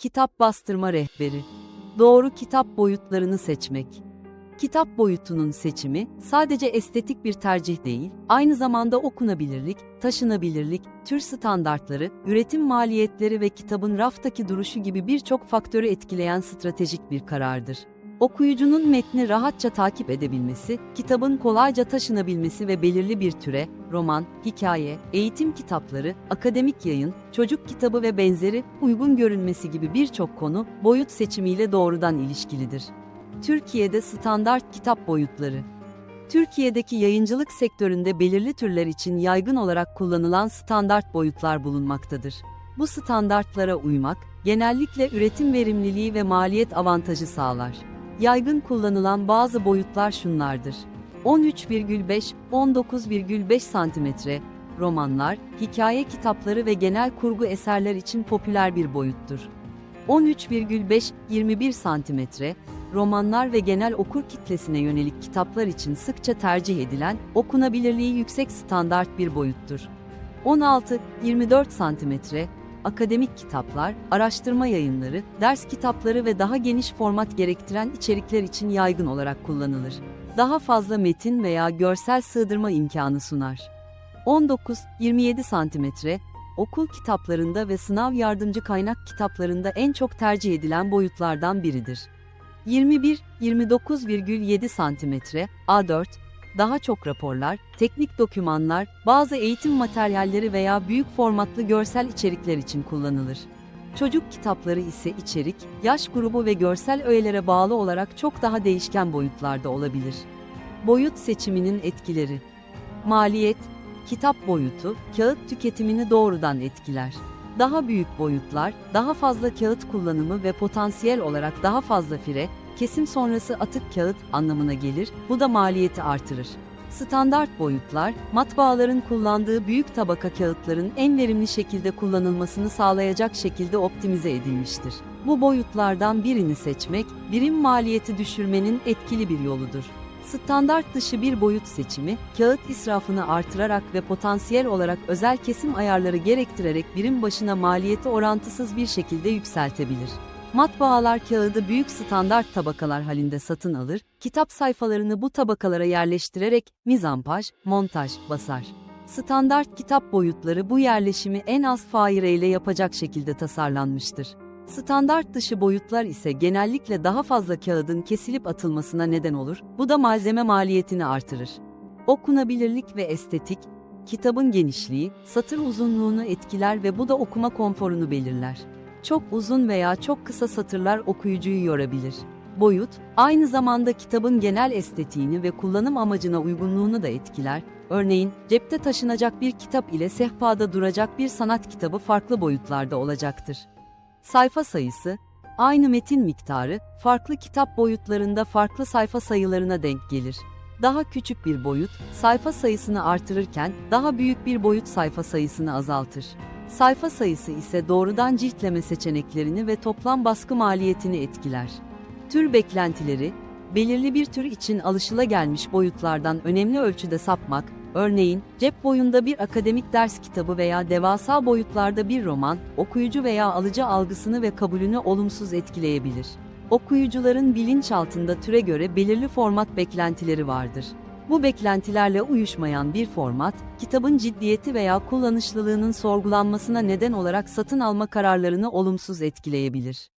Kitap bastırma rehberi. Doğru kitap boyutlarını seçmek. Kitap boyutunun seçimi sadece estetik bir tercih değil, aynı zamanda okunabilirlik, taşınabilirlik, tür standartları, üretim maliyetleri ve kitabın raftaki duruşu gibi birçok faktörü etkileyen stratejik bir karardır. Okuyucunun metni rahatça takip edebilmesi, kitabın kolayca taşınabilmesi ve belirli bir türe, roman, hikaye, eğitim kitapları, akademik yayın, çocuk kitabı ve benzeri uygun görünmesi gibi birçok konu boyut seçimiyle doğrudan ilişkilidir. Türkiye'de standart kitap boyutları. Türkiye'deki yayıncılık sektöründe belirli türler için yaygın olarak kullanılan standart boyutlar bulunmaktadır. Bu standartlara uymak, genellikle üretim verimliliği ve maliyet avantajı sağlar. Yaygın kullanılan bazı boyutlar şunlardır. 13,5-19,5 cm, romanlar, hikaye kitapları ve genel kurgu eserler için popüler bir boyuttur. 13,5-21 cm, romanlar ve genel okur kitlesine yönelik kitaplar için sıkça tercih edilen, okunabilirliği yüksek standart bir boyuttur. 16-24 cm, akademik kitaplar, araştırma yayınları, ders kitapları ve daha geniş format gerektiren içerikler için yaygın olarak kullanılır. Daha fazla metin veya görsel sığdırma imkanı sunar. 19-27 cm, okul kitaplarında ve sınav yardımcı kaynak kitaplarında en çok tercih edilen boyutlardan biridir. 21-29,7 cm, A4, daha çok raporlar, teknik dokümanlar, bazı eğitim materyalleri veya büyük formatlı görsel içerikler için kullanılır. Çocuk kitapları ise içerik, yaş grubu ve görsel öğelere bağlı olarak çok daha değişken boyutlarda olabilir. Boyut seçiminin etkileri Maliyet, kitap boyutu, kağıt tüketimini doğrudan etkiler. Daha büyük boyutlar, daha fazla kağıt kullanımı ve potansiyel olarak daha fazla fire, kesim sonrası atık kağıt anlamına gelir, bu da maliyeti artırır. Standart boyutlar, matbaaların kullandığı büyük tabaka kağıtların en verimli şekilde kullanılmasını sağlayacak şekilde optimize edilmiştir. Bu boyutlardan birini seçmek, birim maliyeti düşürmenin etkili bir yoludur. Standart dışı bir boyut seçimi, kağıt israfını artırarak ve potansiyel olarak özel kesim ayarları gerektirerek birim başına maliyeti orantısız bir şekilde yükseltebilir. Matbaalar kağıdı büyük standart tabakalar halinde satın alır, kitap sayfalarını bu tabakalara yerleştirerek mizampaj, montaj basar. Standart kitap boyutları bu yerleşimi en az faireyle yapacak şekilde tasarlanmıştır. Standart dışı boyutlar ise genellikle daha fazla kağıdın kesilip atılmasına neden olur, bu da malzeme maliyetini artırır. Okunabilirlik ve estetik, kitabın genişliği, satır uzunluğunu etkiler ve bu da okuma konforunu belirler. Çok uzun veya çok kısa satırlar okuyucuyu yorabilir. Boyut, aynı zamanda kitabın genel estetiğini ve kullanım amacına uygunluğunu da etkiler. Örneğin, cepte taşınacak bir kitap ile sehpada duracak bir sanat kitabı farklı boyutlarda olacaktır. Sayfa sayısı, aynı metin miktarı, farklı kitap boyutlarında farklı sayfa sayılarına denk gelir. Daha küçük bir boyut, sayfa sayısını artırırken, daha büyük bir boyut sayfa sayısını azaltır. Sayfa sayısı ise doğrudan ciltleme seçeneklerini ve toplam baskı maliyetini etkiler. Tür beklentileri, belirli bir tür için alışılagelmiş boyutlardan önemli ölçüde sapmak, örneğin cep boyunda bir akademik ders kitabı veya devasa boyutlarda bir roman, okuyucu veya alıcı algısını ve kabulünü olumsuz etkileyebilir. Okuyucuların bilinçaltında türe göre belirli format beklentileri vardır. Bu beklentilerle uyuşmayan bir format, kitabın ciddiyeti veya kullanışlılığının sorgulanmasına neden olarak satın alma kararlarını olumsuz etkileyebilir.